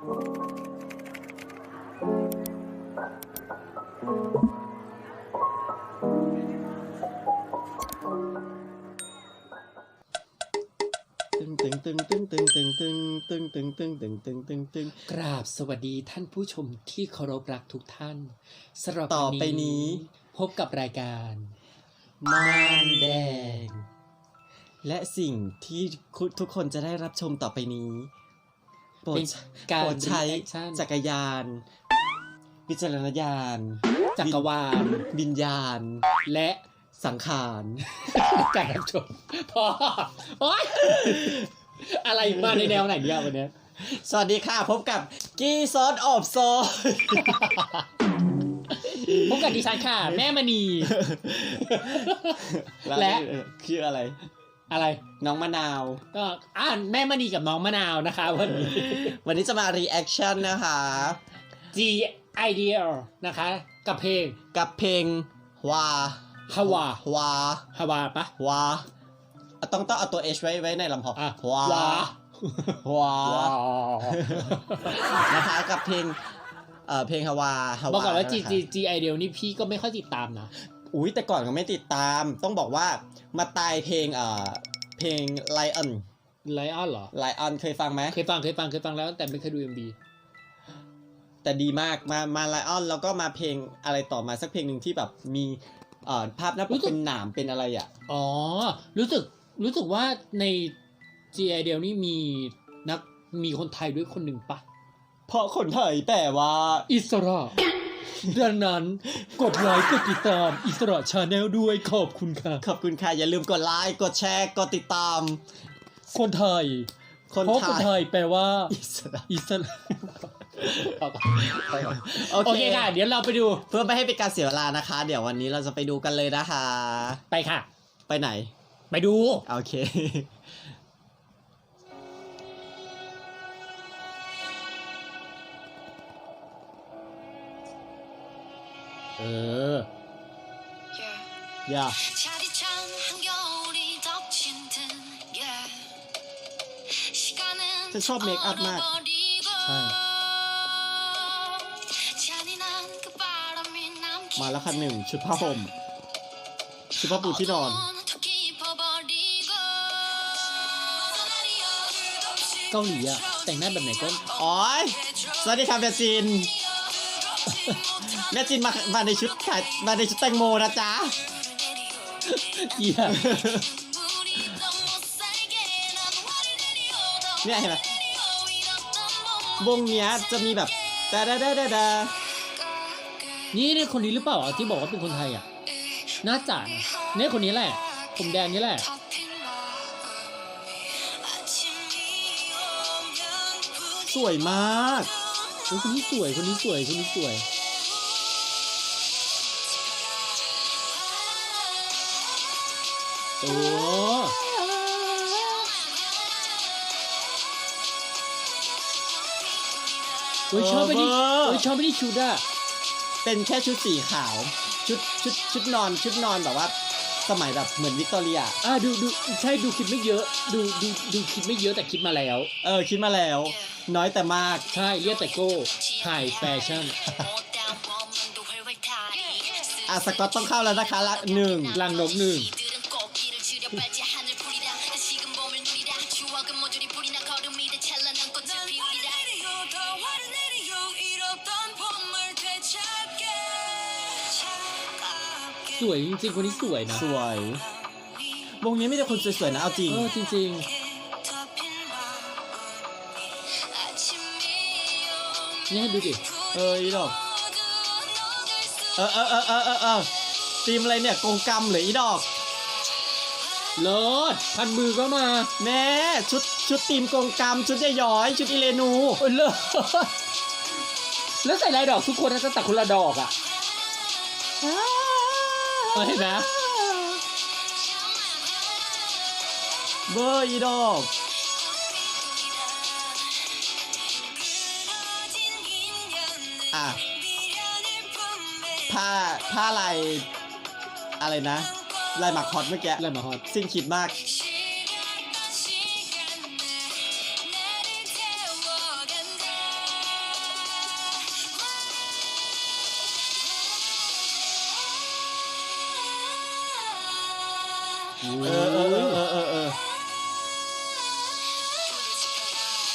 ตึงตึงตึงตึงตึงตึงตึงตึงตึงตึงตึงตึงกราบสวัสดีท่านผู้ชมที่เคารพรักทุกท่านสำหรับต่อไปนี้ พบกับรายการม่านแดง และสิ่งที่ทุกคนจะได้รับชมต่อไปนี้ โปรดเป็นการโปรดใช้ reaction จักรยาน วิจารณญาณ จักรวาลวิญญาณ และสังขารการรับชมพอโอ๊ยอะไรมาในแนวไหนเนี่ยวันเนี้ยสวัสดีค่ะ พบกับกี้ซอสอบโซพบกับดิฉันค่ะ แม่มณี และชื่ออะไร อะไรน้องมะนาว ก็อ่านแม่มณีกับน้องมะนาวนะคะ วันนี้ วันนี้จะมารีแอคชั่นนะคะ G Idea นะคะ กับเพลงกับเพลงวาฮาวาวาฮาวาปะวาอะต้องต้องเอาตัว H ไว้ไว้ในลำคออะวาวาวาว้าวนะคะกับเพลงเอ่อเพลงฮาวาฮาวาบอกก่อนว่า G นะคะ G G Idea นี่พี่ก็ไม่ค่อยติดตามนะอุ้ยแต่ก่อนก็ไม่ติดตาม ต้องบอกว่า มาตายเพลงเอ่อเพลง Lion ไลออนเหรอ Lion เคยฟังไหมเคยฟังเคยฟังเคยฟังแล้วแต่ไม่เคยดู MV แต่ดีมากมามา Lion แล้วก็มาเพลงอะไรต่อมาสักเพลงหนึ่งที่แบบมีเอ่อภาพหน้าปรู้กสึกเป็นหนามเป็นอะไรอะอ๋อ รู้สึกรู้สึกว่าใน G Idea นี่มีนักมีคนไทยด้วยคนหนึ่งปะเพราะคนไทยแต่ว่าอิสระ ดังนั้นกดไลค์กดติดตามอิสระชาแนลด้วยขอบคุณค่ะ ขอบคุณค่ะ อย่าลืมกดไลค์กดแชร์กดติดตาม คนไทยคนเพราะไทคนยไทยแปลว่า อิสระอิสระโอโอเคเคค่ะ เดี๋ยวเราไปดูเพื่อไม่ให้เป็นการเสียเวลานะคะ เดี๋ยววันนี้เราจะไปดูกันเลยนะคะ ไปค่ะ ไปไหน ไปดู โอเค เออ yeah ฉันชอบเมคอัพมาก ใช่ มาแล้วคันหนึ่งชุดผ้าห่ม ชุดผ้าปูที่นอนเกาหลีอะแต่งหน้าแบบไหนก็อ๋อสวัสดีครับแเบซิน แม่จินมามาในชุดขายมาในชุดแตงโมนะจ๊ะเหี้ยเนี่ยเห็นไหมวงเนี้ยจะมีแบบดาดาดาดาดานี่เนี่ยคนนี้หรือเปล่าอะที่บอกว่าเป็นคนไทยอะน่าจะนะเนี่ยคนนี้แหละ ผมแดงนี่แหละสวยมากโอ้ยคนนี้สวย คนนี้สวย คนนี้สวย โอ้โอ้ยชอบไปดิเออโอ้ยชอบไปดิชุดอะเป็นแค่ชุดสีขาว ชุดชุดชุดนอน ชุดนอนแบบว่าสมัยแบบเหมือนวิกตอเรีย อะดูดูใช่ดูคลิปไม่เยอะ ดูดูดูคลิปไม่เยอะแต่คิดมาแล้ว เออคิดมาแล้ว น้อยแต่มาก ใช่เรียกแต่โก้ไฮแฟชั่นอะสกอตต้องเข้าแล้วนะคะละหนึ่งลังนกหนึ่งสวยจริงๆคนนี้สวยนะ สวย วงนี้ไม่ได้คนสวยๆนะ เอาจริง เออจริง ๆ นี่ให้ดูดิเอออีดอกเออเออเออเออเออเออทีมอะไรเนี่ยกงกรรมหรืออีดอกเลิศพันมือก็มาแม่ชุดชุดทีมกงกรรมชุดยยย้อยชุดอีเลนูโอ้ยเลิศแล้วใส่ลายดอกทุกคนนะแต่คนละดอกอะเออเห็นไหมเบอร์อีดอก อะผ้าผ้าลายอะไรนะลายหมักฮอตเมื่อกี้ลายหมักฮอตสิ้นคิดมาก เออเ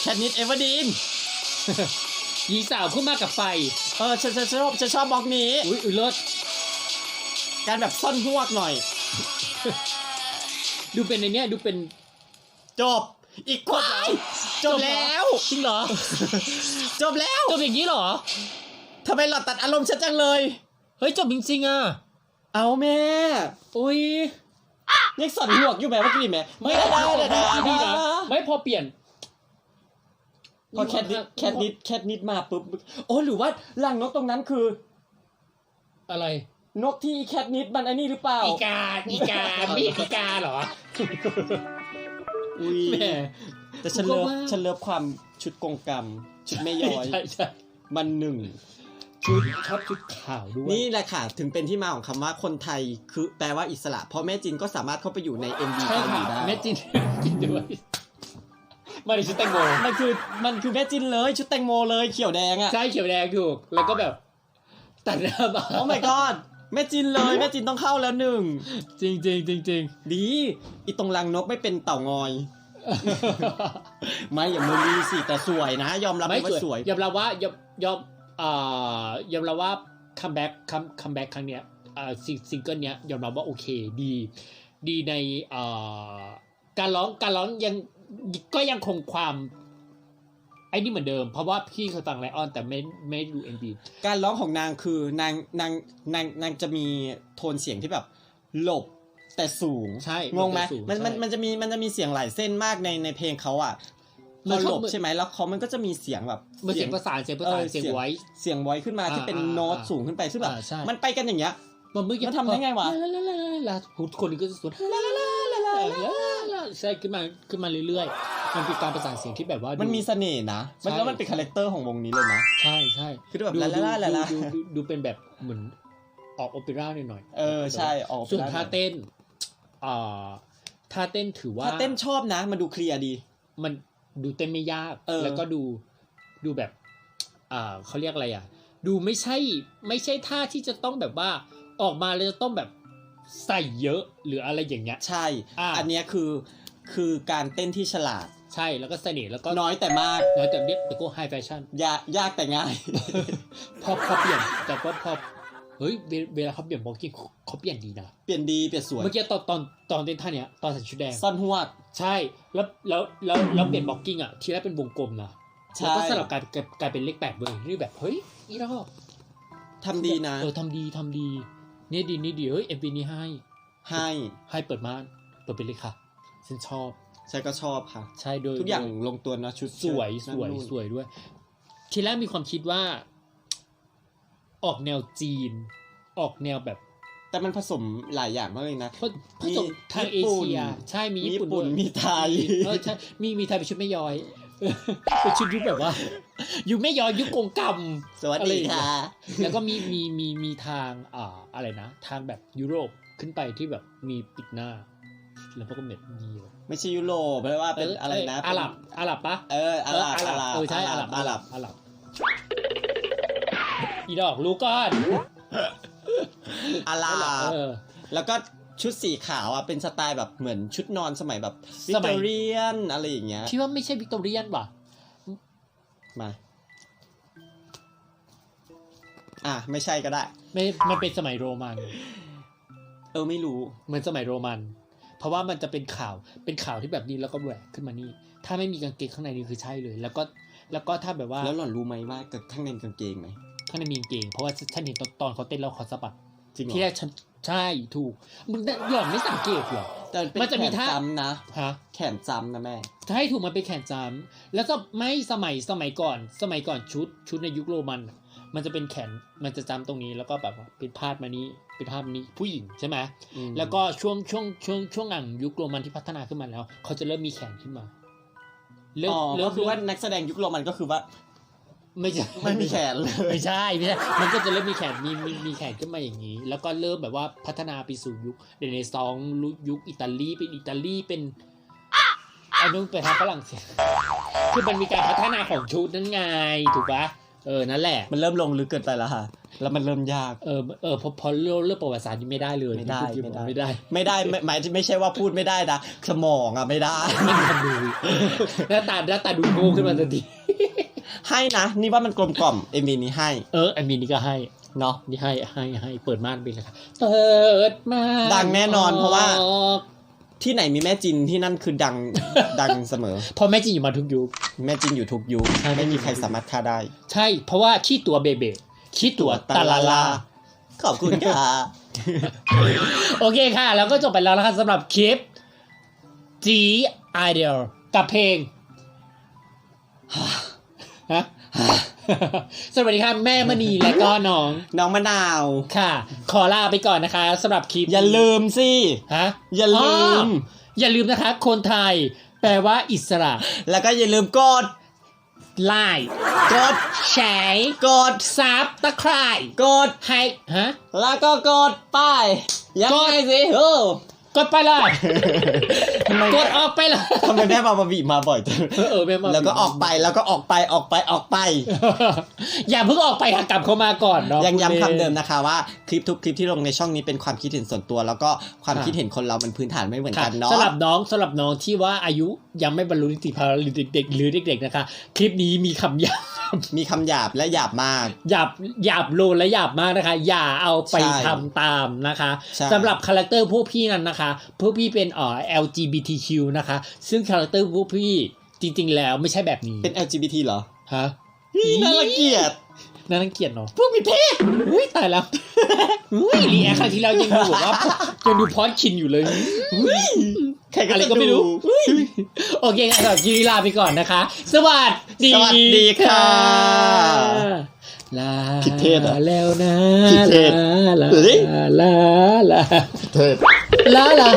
แคทนิดเอเวอร์ดีน หญิงสาวขึ้นมากับไฟ เออฉันฉันชอบฉันชอบบล็อกนี้ อุ้ยอุ้ยเลิศการแบบซ่อนหวกหน่อย ดูเป็นในเนี้ยดูเป็นจบ อีกคนจบแล้ว จริงเหรอ จบแล้วจบอย่างนี้เหรอทำไมหลอดตัดอารมณ์ฉันจังเลย เฮ้ยจบจริงๆอะ เอาแม่ อุ้ยยังสั่นหวกอยู่แม่เมื่อกี้แม่ไม่ได้ได้ได้ได้ดีได้นะไม่พอเปลี่ยน พอแคทนิดแคทนิดแคทนิดมาปุ๊บโอ้หรือว่าหลังนกตรงนั้นคือ อะไร นกที่แคทนิดมันไอ้นี่หรือเปล่าอีกาอีกาไม่อีกาเหรออุ้ยแหมแต่ฉันเลิฟผมก็ว่าฉันเลิฟความชุดกงกรรม ชุดไม่ย้อยใช่ใช่มันหนึ่งชุดชอบชุดขาวด้วยนี่แหละค่ะ ถึงเป็นที่มาของคำว่าคนไทยคือแปลว่าอิสระ เพราะแม่จินก็สามารถเข้าไปอยู่ใน MV ใช่เกาหลีค่ะได้แม่จินกินด้วย มาดิชุดแตงโมมันคือมันคือแม่จินเลยชุดแตงโมเลยเขียวแดงอะใช่เขียวแดงถูก แล้วก็แบบตัดหน้ามาโอ้ my god แม่จินเลยแม่จินต้องเข้าแล้วหนึ่งจริงจริงจริงจริงดีอีตรงรังนกไม่เป็นเต่างอย ไม่อย่ามือดีสิแต่สวยนะ ยอมรับไม่ว่าสสววยยยอมรับว่ายอมยอมอ่ายอมรับว่าคัมแบ็กคัมคัมแบ็กครั้งเนี้ยอ่าซิงซิงเกิลเนี้ยยอมรับว่าโอเคดี ดีในอ่าการร้องการร้องยัง ก็ยังคงความไอ้นี่เหมือนเดิม เพราะว่าพี่เคยฟังไลออน แต่ไม่ไม่ดูเอ็นบีการร้องของนางคือนางนางนางนางจะมีโทนเสียงที่แบบหลบแต่สูงใช่งงไหมสูมันมันใช่มันจะมีมันจะมีเสียงหลายเส้นมากในในเพลงเขาอะมัพอนชอบหลบใช่ไหมแล้วเขามันก็จะมีเสียงแบบมันเสียงประสานเสียงประสานออเสียงไว้เสียงไว้ขึ้นมาที่เป็นอ่าอ่าโน้ตอ่าสูงขึ้นไปซึ่งแบบอ่าใช่มันไปกันอย่างเงี้ยมันเมื่อกี้มันทำได้ไงวะลาลาลาลาลาทุกคนก็จะสวน ลาลาลาลาลาลาลาใช่ขึ้นมาขึ้นมาเรื่อยๆ มันเป็นการประสานเสียงที่แบบว่ามัมันมีเสน่ห์นะ มันใช่แล้วมันเป็นคาแรคเตอร์ของวงนี้เลยนะ ใช่ใช่คือแบบดูลาดูลาลาลาดูดูดูเป็นแบบเหมือนออกโอเปร่าหน่อยๆเออใช่ออกส่วนได้ท่าเต้นอ่าท่าเต้นถือว่าถ้าเต้นชอบนะ มันดูเคลียร์ดี มันดูเต้นไม่ยาก เออ แล้วก็ดูดูแบบอ่าเขาเรียกอะไรอะ ดูไม่ใช่ไม่ใช่ท่าที่จะต้องแบบว่าออกมาแล้วจะต้องแบบ ใส่เยอะหรืออะไรอย่างเงี้ย ใช่ อ่า อันเนี้ยคือคือการเต้นที่ฉลาด ใช่แล้วก็เสน่ห์แล้วก็น้อยแต่มาก น้อยแต่เรียกแต่ก็ไฮแฟชั่น ยากยากแต่ง่าย พอพอเปลี่ยนแต่ว่าพอเฮ้ยเวเวลาเขาเปลี่ยนบล็อกกิ้งเขาเปลี่ยนดีนะเปลี่ยนดีเปลี่ยนสวยเมื่อกี้ตอนตอนตอนเต้นท่าเนี้ยตอนใส่ชุดแดง ซ่อนหวก ใช่แล้วแล้วแล้วแล้วเปลี่ยนบล็อกกิ้งอะทีแรกเป็นวงกลมนะใช่ แล้วก็สลับกลายกลายกลายเป็นเลขแปดเลยนี่แบบเฮ้ยอีรอบทำดีนะ เออทำดีทำดี นี่ดีนี่ดีเฮ้ยเอ็มวีนี้ให้ ให้ให้เปิดม่านเปิดไปเลยค่ะ ฉันชอบ ฉันก็ชอบค่ะ ใช่โดยทุกอย่างโดลงตัวเนอะชุดสวยนั่สนวยนู่นสวยด้วย ทีแรกมีความคิดว่า ออกแนวจีน ออกแนวแบบ แต่มันผสมหลายอย่างมากเลยนะผผสมทางเอญี่ปุ่นเชีย ใช่มีมีญี่ญี่ปุ่นปุ่นด้วยมีไทยเออใช่มีมีไทยเป็นชุดไม่ย้อย เป็นชุดยุคแบบว่ายุคไม่ย้อยยุคกงกรรมสวัสอะไรดีอย่างเงี้ค่ะยแล้วก็มีมีมีมีทางอ่าอะไรนะ ทางแบบยุโรปขึ้นไปที่แบบมีปิดหน้า แล้วพวกก็เม็ดดีแบบไม่ใช่ยุโรปแปลว่าเป็นอะไรนะอาหรับอาหรับปะเอออาหรับเอออาหรับเออใช่อาหรับอาหรับอาหรับอีดอกรู้ก่อนอาหรับเออแล้วก็ ชุดสีขาวอะเป็นสไตล์แบบเหมือนชุดนอนสมัยแบบวิสกมัตอยเรียนอะไรอย่างเงี้ยพี่ว่าไม่ใช่วิกตอเรียนว่ะมา อะไม่ใช่ก็ได้ ไม่มันเป็นสมัยโรมัน เออไม่รู้เหมือนสมัยโรมัน เพราะว่ามันจะเป็นข่าวเป็นข่าวที่แบบนี้แล้วก็แหวกขึ้นมานี่ ถ้าไม่มีกางเกงข้างในนี่คือใช่เลย แล้วก็แล้วก็ถ้าแบบว่าแล้วหล่อนรู้ไหมว่าข้างในกางเกงไหมข้างในมีกางเกงเพราะว่าฉันเห็นตอนตอนเขาเต้นแล้วเขาสะบัดจริงเหรอที่แรกฉัน ใช่ถูกมึงหล่อนไม่สังเกตเหรอแต่เป็มันจะมีแขท่าจำนะฮะแขนจำนะแม่ใช่ถูกมันเป็นแขนจำแล้วก็ไม่สมัยสมัยก่อน สมัยก่อนชุดชุดในยุคโรมันอะมันจะเป็นแขนมันจะจำตรงนี้แล้วก็แบบว่าเป็นพาดมานี้เป็นพาดมานี้ผู้หญิงใช่ไหมอืมแล้วก็ช่วงช่วงช่วงช่วงหลังยุคโรมันที่พัฒนาขึ้นมาแล้ว เขาจะเริ่มมีแขนขึ้นมาเริ่มอ๋อเริ่ก็มคือว่านักแสดงยุคโรมันก็คือว่า ไม่ใช่ไม่มีแขนเลย ไม่ใช่ไม่ใช่ มันก็จะเริ่มมีแขนมีมีมีแขนขึ้นมาอย่างนี้ แล้วก็เริ่มแบบว่าพัฒนาไปสู่ยุคเรเนซองส์ยุคอิตาลีเป็นอิตาลีเป็นอันนู้นไปทางฝรั่งเศสคือมันมีการพัฒนาของชุดนั่นไงถูกปะเออนั่นแหละ มันเริ่มลงลึกเกินไปแล้วค่ะ แล้วมันเริ่มยาก เออเออพอพอเรื่องเรื่องประวัติศาสตร์นี่ไม่ได้เลยไม่ได้นี่คือไม่ได้ไม่ได้ ไม่ได้ไม่หมายไม่ใช่ว่าพูดไม่ได้นะสมองอะไม่ได้ไม่มีคนดูหน้าตาหน้าตาดูโง่ขึ้นมาทันที ให้นะนี่ว่ามันกลมกล่อมเอ็มวีนี้ให้ เออไอมีนี่ก็ให้เนาะนี่ให้ให้ให้เปิดม่านไปเลยค่ะเปิดม่านดังแน่นอนเพราะว่าออกที่ไหนมีแม่จินที่นั่นคือดังดังเสมอ เพราะแม่จริงอยู่มาทุกยุคแม่จินอยู่ทุกยุคใช่ไม่มีใครสามารถฆ่าได้ ใช่ เพราะว่าขี้ตัวเบเบขี้ตัวตาลาลาขอบคุณค่ะ โอเคค่ะ แล้วก็จบไปแล้วนะคะสำหรับคลิป G Idol กับเพลง ฮะสวัสดีค่ะแม่มณีและก็น้อง น้องมะนาวค่ะ ขอลาไปก่อนนะคะสำหรับคลิปอย่าลืมสิฮะอย่าลืมอ๋ออย่าลืมนะคะ คนไทย แปลว่าอิสระ แล้วก็อย่าลืมกดไล่กดแชร์กดซับตะไคร่กดให้ฮะแล้วก็กดไป้ายยังกดไงสิเออ กดไปเลยทำไมกดออกไปเลยทำไมแม่มาบาบีมาบ่อยจังเออเออแม่มาแล้วก็ออกไปแล้วก็ออกไปออกไปออกไป อย่าเพิ่งออกไปค่ะกลับเข้ามาก่อนเนาะยังณย้ำล่คำเดิมนะคะว่าคลิปทุกคลิปที่ลงในช่องนี้เป็นความคิดเห็นส่วนตัว แล้วก็ความค่ะคิดเห็นคนเรามันพื้นฐานไม่เหมือนค่ะกันเนาะสำหรับน้องสำหรับน้องที่ว่าอายุยังไม่บรรลุนิติภาวะหรือเด็กๆหรือเด็ก ๆนะคะ คลิปนี้มีคำหยาบ มีคำหยาบและหยาบมาก หยาบหยาบโลนและหยาบมากนะคะ อย่าเอาไปใช่ทำตามนะคะใช่สำหรับคาแรคเตอร์พวกพี่นั้นนะคะ พวกพี่เป็นเอ่อ LGBTQ นะคะ ซึ่งคาแรคเตอร์พวกพี่จริง ๆ แล้วไม่ใช่แบบนี้ เป็น LGBT เหรอ ฮะน่ารังเกียจน่ารังเกียจเนาะพวกมีเพศอุ้ยตายแล้วอุ้ยรีแอคครั้งที่แล้วยังดูแบบว่ายังดูพอดคินอยู่เลย ใครก็อะไรจะก็ไม่รู้ดูโอเคงั้นสำหรับคลิปนี้ลาไปก่อนนะคะ สวัสดีสวัสดีค่ะลาผิดเพศเหรอแล้วนะผิดเพศลาเฮ้ยลาลาลาเถิดลาลา